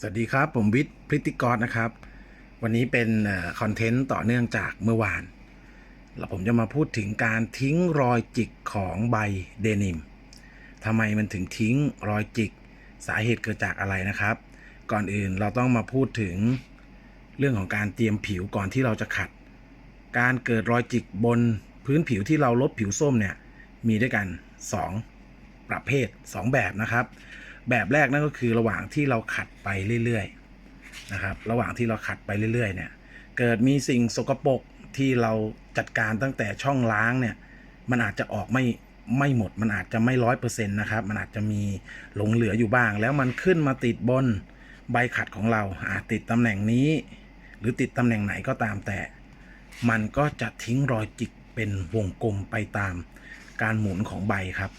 สวัสดีครับ ผมวิทย์พริติกรนะครับ วันนี้เป็นคอนเทนต์ต่อเนื่องจากเมื่อวานแล้วผมจะมาพูดถึงการทิ้งรอยจิกของใบเดนิมทำไมมันถึงทิ้งรอยจิกสาเหตุเกิดจากอะไรนะครับ ก่อนอื่นเราต้องมาพูดถึงเรื่องของการเตรียมผิวก่อนที่เราจะขัด การเกิดรอยจิกบนพื้นผิวที่เราลบผิวส้มเนี่ยมีด้วยกัน 2 ประเภท 2 แบบนะครับ แบบแรกนั่นก็คือระหว่างที่เราขัดไปเรื่อยๆนะครับ ระหว่างที่เราขัดไปเรื่อยๆเนี่ยเกิดมีสิ่งสกปรกที่เราจัดการตั้งแต่ช่องล้างเนี่ยมันอาจจะออกไม่ไม่หมด มันอาจจะไม่ร้อยเปอร์เซ็นต์นะครับ มันอาจจะมีหลงเหลืออยู่บ้าง แล้วมันขึ้นมาติดบนใบขัดของเราอาจติดตำแหน่งนี้ หรือติดตำแหน่งไหนก็ตามแต่ มันก็จะทิ้งรอยจิกเป็นวงกลมไปตามการหมุนของใบครับ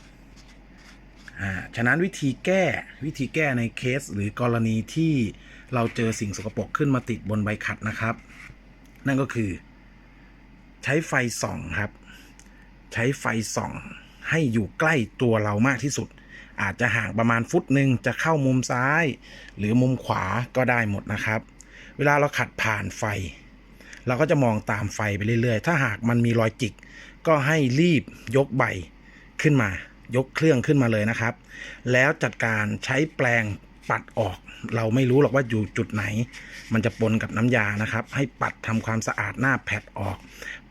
อ่าฉะนั้นวิธีแก้วิธีแก้ในเคส หรือกรณีที่เราเจอสิ่งสกปรกขึ้นมาติดบนใบขัดนะครับ นั่นก็คือ ใช้ไฟส่องครับ ใช้ไฟส่องให้อยู่ใกล้ตัวเรามากที่สุด อาจจะห่างประมาณฟุตหนึ่งจะเข้ามุมซ้าย หรือมุมขวาก็ได้หมดนะครับ เวลาเราขัดผ่านไฟ เราก็จะมองตามไฟไปเรื่อยๆ ถ้าหากมันมีรอยจิก ก็ให้รีบยกใบขึ้นมา ยกเครื่องขึ้นมาเลยนะครับ แล้วจัดการใช้แปรงปัดออก เราไม่รู้หรอกว่าอยู่จุดไหน มันจะปนกับน้ำยานะครับ ให้ปัดทำความสะอาดหน้าแผดออก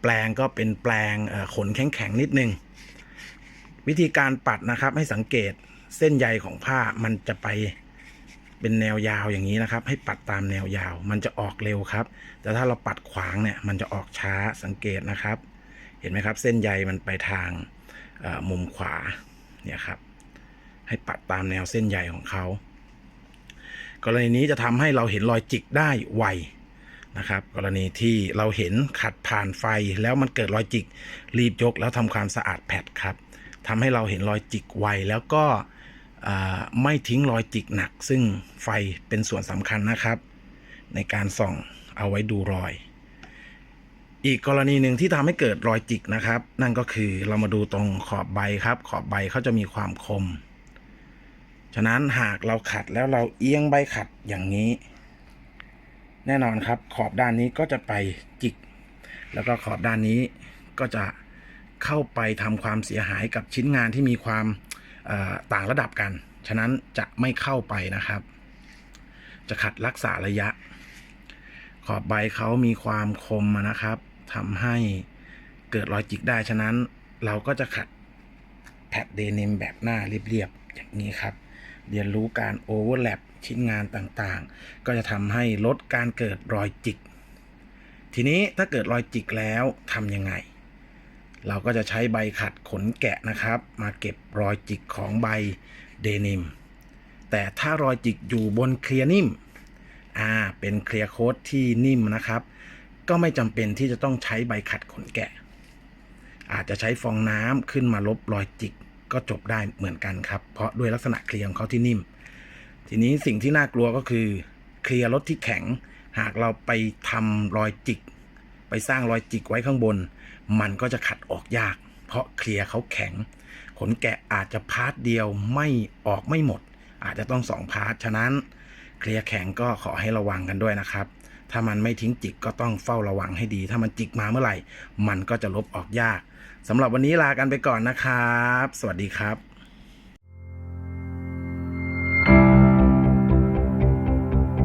แปรงก็เป็นแปรงขนแข็งๆนิดนึง วิธีการปัดนะครับให้สังเกตเส้นใยของผ้ามันจะไปเป็นแนวยาวอย่างนี้นะครับ ให้ปัดตามแนวยาว มันจะออกเร็วครับ แต่ถ้าเราปัดขวางเนี่ยมันจะออกช้าสังเกตนะครับ เห็นไหมครับ เส้นใยมันไปทาง มุมขวาเนี่ยครับให้ปัดตามแนวเส้นใยของเขากรณีนี้จะทำให้เราเห็นรอยจิกได้ไวนะครับ กรณีที่เราเห็นขัดผ่านไฟแล้วมันเกิดรอยจิกรีบยกแล้วทำความสะอาดแผดครับทำให้เราเห็นรอยจิกไวแล้วก็ไม่ทิ้งรอยจิกหนัก ซึ่งไฟเป็นส่วนสำคัญนะครับ ในการส่องเอาไว้ดูรอย อีกกรณีหนึ่งที่ทำให้เกิดรอยจิกนะครับ นั่นก็คือเรามาดูตรงขอบใบครับ ขอบใบเขาจะมีความคม ฉะนั้นหากเราขัดแล้วเราเอียงใบขัดอย่างนี้ แน่นอนครับ ขอบด้านนี้ก็จะไปจิก แล้วก็ขอบด้านนี้ก็จะเข้าไปทำความเสียหายกับชิ้นงานที่มีความต่างระดับกัน ฉะนั้นจะไม่เข้าไปนะครับ จะขัดรักษาระยะ ขอบใบเขามีความคมนะครับ ทำให้เกิดรอยจิกได้ฉะนั้นเราก็จะขัดแพดเดนิมแบบหน้าเรียบๆอย่างนี้ครับ เรียนรู้การโอเวอร์แลปชิ้นงานต่างๆ ก็จะทำให้ลดการเกิดรอยจิก ทีนี้ถ้าเกิดรอยจิกแล้วทำยังไง เราก็จะใช้ใบขัดขนแกะนะครับ มาเก็บรอยจิกของใบเดนิม แต่ถ้ารอยจิกอยู่บนเคลียร์นิ่ม อ่า เป็นเคลียร์โค้ดที่นิ่มนะครับ ก็ไม่จำเป็นที่จะต้องใช้ใบขัดขนแกะ อาจจะใช้ฟองน้ำขึ้นมาลบรอยจิกก็จบได้เหมือนกันครับ เพราะด้วยลักษณะเคลียร์ของเขาที่นิ่ม ทีนี้สิ่งที่น่ากลัวก็คือ เคลียร์รถที่แข็ง หากเราไปทำรอยจิก ไปสร้างรอยจิกไว้ข้างบน มันก็จะขัดออกยาก เพราะเคลียร์เขาแข็ง ขนแกะอาจจะพาร์ทเดียวไม่ออกไม่หมด อาจจะต้องสองพาร์ทฉะนั้น เคลียร์แข็งก็ขอให้ระวังกันด้วยนะครับ ถ้ามันไม่ทิ้งจิกก็ต้องเฝ้าระวังให้ดี ถ้ามันจิกมาเมื่อไหร่ มันก็จะลบออกยากสำหรับวันนี้ลากันไปก่อนนะครับ สวัสดีครับ